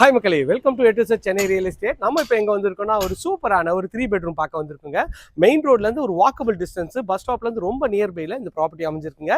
Hi மக்களே. Welcome to எட்டு Chennai real estate நம்ம இப்போ எங்கே வந்திருக்கோம்னா ஒரு சூப்பரான ஒரு த்ரீ பெட்ரூம் பார்க்க வந்திருக்குங்க. மெயின் ரோட்லேருந்து ஒரு வாக்கபிள் டிஸ்டன்ஸ் பஸ் ஸ்டாப்லேருந்து ரொம்ப நியர்பையில் இந்த ப்ராப்பர்ட்டி அமைஞ்சிருக்குங்க.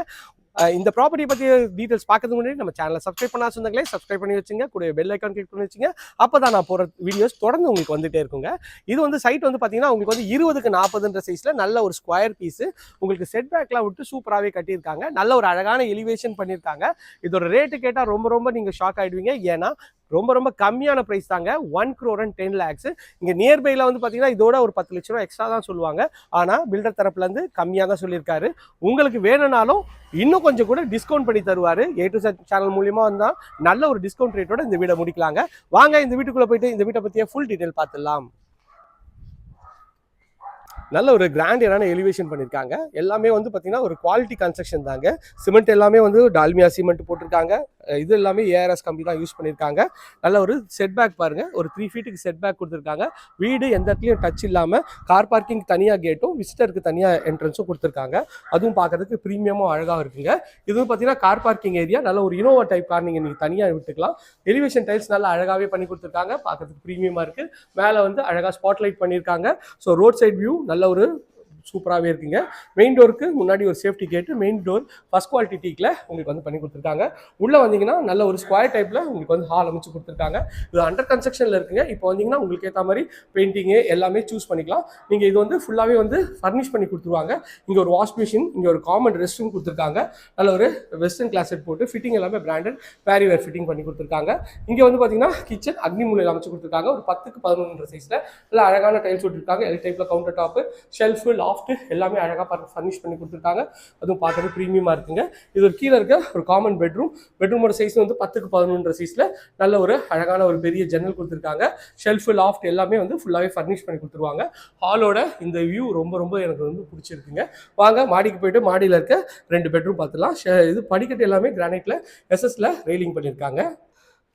இந்த ப்ராப்பர்ட்டி பற்றி டீட்டெயில்ஸ் பார்க்கறதுக்கு முன்னாடி நம்ம சேனலை சப்ஸ்கிரைப் பண்ணா சொந்தங்களே சப்ஸ்கிரைப் பண்ணி வச்சுங்க. கூட பெல் ஐக்கான் கிளிக் பண்ணி வச்சுங்க. அப்போ தான் நான் போகிற வீடியோஸ் தொடர்ந்து உங்களுக்கு வந்துட்டே இருக்குங்க. இது வந்து சைட் வந்து பார்த்தீங்கன்னா உங்களுக்கு வந்து இருபதுக்கு நாற்பதுன்ற சைஸில் நல்ல ஒரு ஸ்கொயர் பீஸு உங்களுக்கு செட் பேக்லாம் விட்டு சூப்பராகவே கட்டியிருக்காங்க. நல்ல ஒரு அழகான எலிவேஷன் பண்ணியிருக்காங்க. இதோட ரேட்டு கேட்டால் ரொம்ப ரொம்ப நீங்கள் ஷாக் ஆகிடுவீங்க ஏன்னா ரொம்ப ரொம்ப கம்மியான ப்ரைஸ் தாங்க. One crore and ten lakhs இங்கே நியர்பையில் வந்து பார்த்தீங்கன்னா இதோட ஒரு பத்து லட்ச ரூபா எக்ஸ்ட்ரா தான் சொல்லுவாங்க. ஆனால் பில்டர் தரப்புலேருந்து கம்மியாக தான் சொல்லியிருக்காரு. உங்களுக்கு வேணும்னாலும் இன்னும் கொஞ்சம் கூட டிஸ்கவுண்ட் பண்ணி தருவார். ஏ டு செட் சேனல் மூலியமாக வந்தால் நல்ல ஒரு டிஸ்கவுண்ட் ரேட்டோட இந்த வீடை முடிக்கலாங்க. வாங்க இந்த வீட்டுக்குள்ளே போயிட்டு இந்த வீட்டை பற்றிய ஃபுல் டீட்டெயில் பார்த்துடலாம். நல்ல ஒரு கிராண்டியரான எலிவேஷன் பண்ணியிருக்காங்க. எல்லாமே வந்து பார்த்தீங்கன்னா ஒரு குவாலிட்டி கன்ஸ்ட்ரக்ஷன் தாங்க. சிமெண்ட் எல்லாமே வந்து டால்மியா சிமெண்ட் போட்டிருக்காங்க. இது எல்லாமே ஏஆர்எஸ் கம்பி தான் யூஸ் பண்ணியிருக்காங்க. நல்ல ஒரு செட் பேக் பாருங்க. ஒரு த்ரீ ஃபீட்டுக்கு செட் பேக் கொடுத்துருக்காங்க. வீடு எந்த இடத்துலையும் டச் இல்லாமல் கார் பார்க்கிங் தனியாக கேட்டும் விசிட்டருக்கு தனியாக என்ட்ரன்ஸும் கொடுத்துருக்காங்க. அதுவும் பார்க்கறதுக்கு ப்ரீமியமும் அழகாக இருக்குங்க. இதுவும் பார்த்தீங்கன்னா கார் பார்க்கிங் ஏரியா நல்ல ஒரு இனோவா டைப் கார் நீங்கள் நீங்கள் தனியாக விட்டுக்கலாம். எலிவேஷன் டைல்ஸ் நல்லா அழகாகவே பண்ணி கொடுத்துருக்காங்க. பார்க்கறதுக்கு ப்ரீமியமாக இருக்குது மேலே வந்து அழகாக ஸ்பாட்லைட் பண்ணியிருக்காங்க. ஸோ ரோட் சைட் வியூ நல்ல ஒரு சூப்பராகவே இருக்குங்க. மெயின் டோருக்கு முன்னாடி ஒரு safety gate main door first quality டீக்கில் உங்களுக்கு வந்து பண்ணி கொடுத்துருக்காங்க. உள்ளே வந்தீங்கன்னா நல்ல ஒரு ஸ்கொயர் டைப்பில் உங்களுக்கு வந்து ஹால் அமைச்சு கொடுத்துருக்காங்க. இது அண்டர் கன்ஸ்ட்ரக்ஷனில் இருக்குங்க. இப்போ வந்தீங்கன்னா உங்களுக்கு ஏற்ற மாதிரி பெயிண்டிங்கு எல்லாமே சூஸ் பண்ணிக்கலாம். நீங்கள் இது வந்து ஃபுல்லாகவே வந்து ஃபர்னிஷ் பண்ணி கொடுத்துருவாங்க. இங்கே ஒரு வாஷ் மிஷின் இங்கே ஒரு காமன் ரெஸ்ட் ரூம் கொடுத்துருக்காங்க. நல்ல ஒரு வெஸ்டர்ன் கிளாஸெட் போட்டு ஃபிட்டிங் எல்லாமே பிராண்டட் பேரிவேர் ஃபிட்டிங் பண்ணி கொடுத்துருக்காங்க. இங்கே வந்து பார்த்தீங்கன்னா கிச்சன் அக்னி மூலையில் அமைச்சு கொடுத்துருக்காங்க. ஒரு பத்துக்கு பதினொன்று சைஸில் நல்ல அழகான டைல்ஸ் விட்டுருக்காங்க எல் டைப்பில் கவுண்டர் டாப்பு ஷெல்ஃபு லாஃப்ட் எல்லாமே அழகாக பார்த்து ஃபர்னிஷ் பண்ணி கொடுத்துருக்காங்க. அதுவும் பார்க்கறது ப்ரீமியமாக இருக்குங்க. இது ஒரு கீழே இருக்க ஒரு காமன் பெட்ரூம் பெட்ரூமோட சைஸ் வந்து பத்துக்கு பதினொன்று சைஸில் நல்ல ஒரு அழகான ஒரு பெரிய ஜன்னல் கொடுத்துருக்காங்க. ஷெல்ஃபு லாஃப்ட் எல்லாமே வந்து ஃபுல்லாகவே ஃபர்னிஷ் பண்ணி கொடுத்துருவாங்க. ஹாலோட இந்த வியூ ரொம்ப ரொம்ப எனக்கு வந்து பிடிச்சிருக்குங்க. வாங்க மாடிக்கு போயிட்டு மாடியில் இருக்க ரெண்டு பெட்ரூம் பார்த்துலாம் இது படிக்கட்டு எல்லாமே கிரானைட்டில் எஸ்எஸ்ல ரெயிலிங் பண்ணியிருக்காங்க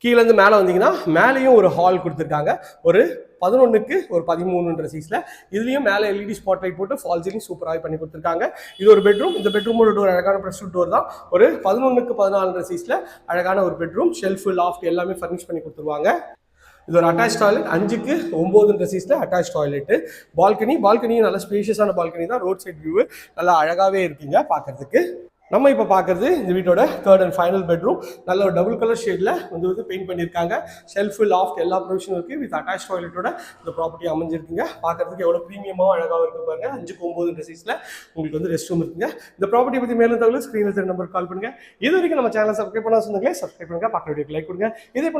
கீழேருந்து மேலே வந்தீங்கன்னா மேலேயும் ஒரு ஹால் கொடுத்துருக்காங்க. ஒரு பதினொன்றுக்கு ஒரு பதிமூணுன்ற சைஸில் இதுலேயும் மேலே எல்இடி ஸ்பாட் லைட் போட்டு ஃபால் சீலிங் சூப்பராக பண்ணி கொடுத்துருக்காங்க. இது ஒரு பெட்ரூம் இந்த பெட்ரூமோட டோர் அழகான ப்ரெஷ் டோர் தான். ஒரு பதினொன்றுக்கு பதினாலுன்ற சைஸில் அழகான ஒரு பெட்ரூம் ஷெல்ஃபு லாஃப்ட் எல்லாமே ஃபர்னிஷ் பண்ணி கொடுத்துருவாங்க. இது ஒரு அட்டாச் டாய்லெட் அஞ்சுக்கு ஒம்போதுன்ற சீஸில் அட்டாச் டாய்லெட்டு பால்கனி பால்கனியும் நல்ல ஸ்பேஷியஸான பால்கனி தான். ரோட் சைட் வியூ நல்லா அழகாகவே இருக்கீங்க பார்க்கறதுக்கு. நம்ம இப்போ பார்க்கறது இந்த வீட்டோட தேர்ட் அண்ட் ஃபைனல் பெட்ரூம் நல்ல ஒரு டபுள் கலர் ஷேடில் வந்து வந்து பெயிண்ட் பண்ணியிருக்காங்க ஷெல்ஃபு லாஃப்ட் எல்லா ப்ரொவிஷனும் இருக்குது வித் அட்டாச் டாய்லெட்டோட இந்த ப்ராப்பர்ட்டி அமைஞ்சிருக்குங்க. பார்க்கறதுக்கு எவ்வளோ ப்ரீமியமாக அழகாக இருக்கு பாருங்க. அஞ்சுக்கு ஒம்பது சைஸில் உங்களுக்கு வந்து ரெஸ்ட் ரூம் இருக்குங்க. இந்த ப்ராப்பர்ட்டி பற்றி மேலும் தகவல் ஸ்க்ரீனில் நம்பர் கால் பண்ணுங்க. இது வரைக்கும் நம்ம சேனல் சப்ஸ்கிரைப் பண்ணா சொந்தங்களே சப்ஸ்கிரைப் பண்ணுங்கள் பக்கத்து வீடியோக்கு லைக் கொடுங்க. இதே